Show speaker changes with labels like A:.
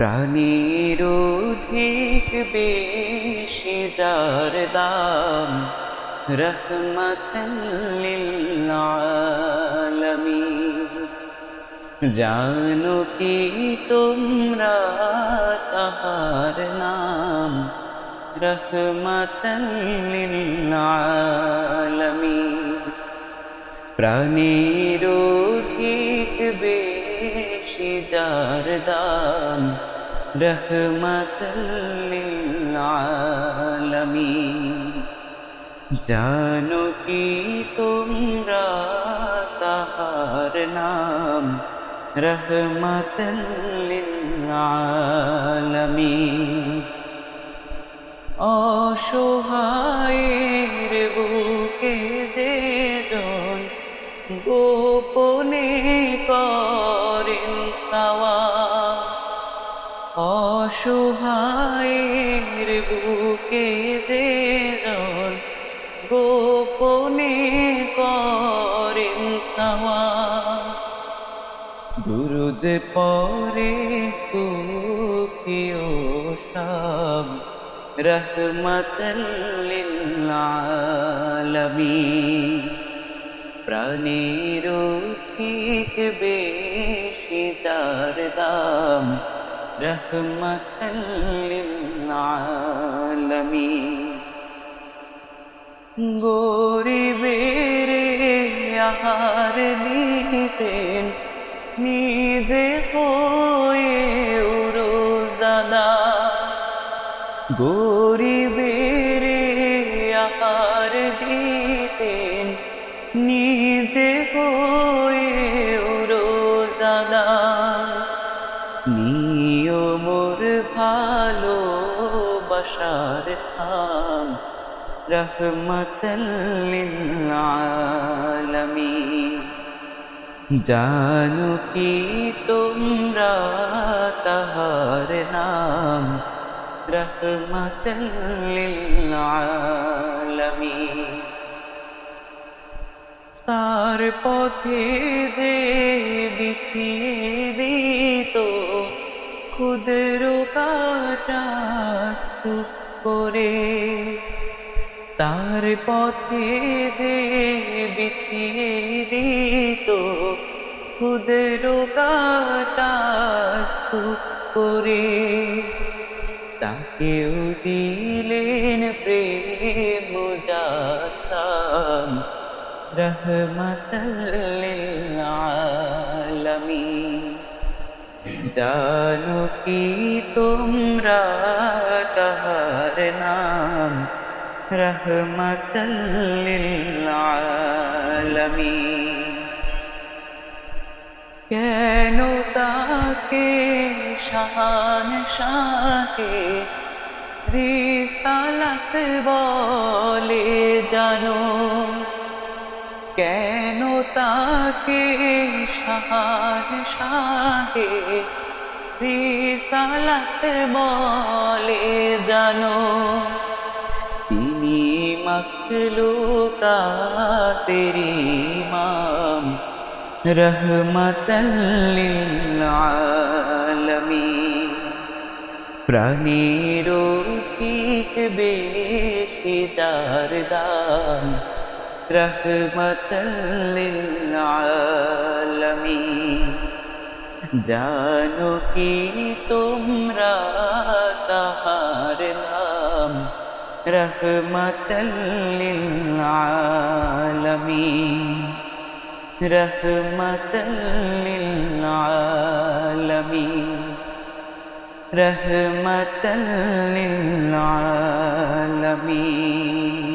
A: প্রাণীর অধিক বেশি যার দাম রহমতুল্লিল আলামিন। জানো কি তোমরা তাহার নাম? রহমতুল্লিল আলামিন। প্রাণীর অধিক বেশি যার দাম রহমতুল্লিল আলামিন জানো কি তোমরা তাহার নাম রহমতুল্লিল আলামিন অসহায়ের সাওয়া অসহায়ের বুকে যে জন গোপনে করেন সাওয়া। দুরুদ পরে সুখিও শাম, রহমতুল্লিল আলামিন। প্রাণীর ঠিক বেশি তার দাম। রহমতুল্লিল আলামিন। গরিবের আহার দিতেন নিজে হয়ে উরোজাদা গরিবের আহার দিতেন, নিজে হয়ে থাম রহমতুল্লিল আলামিন জানো কি তোমরা তাহার নাম রহমতুল্লিল আলামিন তার পথে যে বিছিয়ে দিত ক্ষুদ্র করে তার পথে যে দিত কাটাস্তু করে তাকেও দিলেন প্রেম রহমতুল্লিল আলামিন জানো কি তোমরা তাহার নাম রহমতুল্লিল আলামিন কেন তাকে শান শাকে রিসালাত বলে জানো? কেন তাকে শান শাহে রিসালাত বলে জানো, তিনি মখলুকাতের ইমাম। রহমতুল্লিল আলামিন। প্রাণীর ঠিক বেশি তার দাম রহমতুল্লিল আলামিন। জানো কি তোমরা তাহার নাম? রহমতুল্লিল আলামিন। রহমতুল্লিল আলামিন। রহমতুল্লিল আলামিন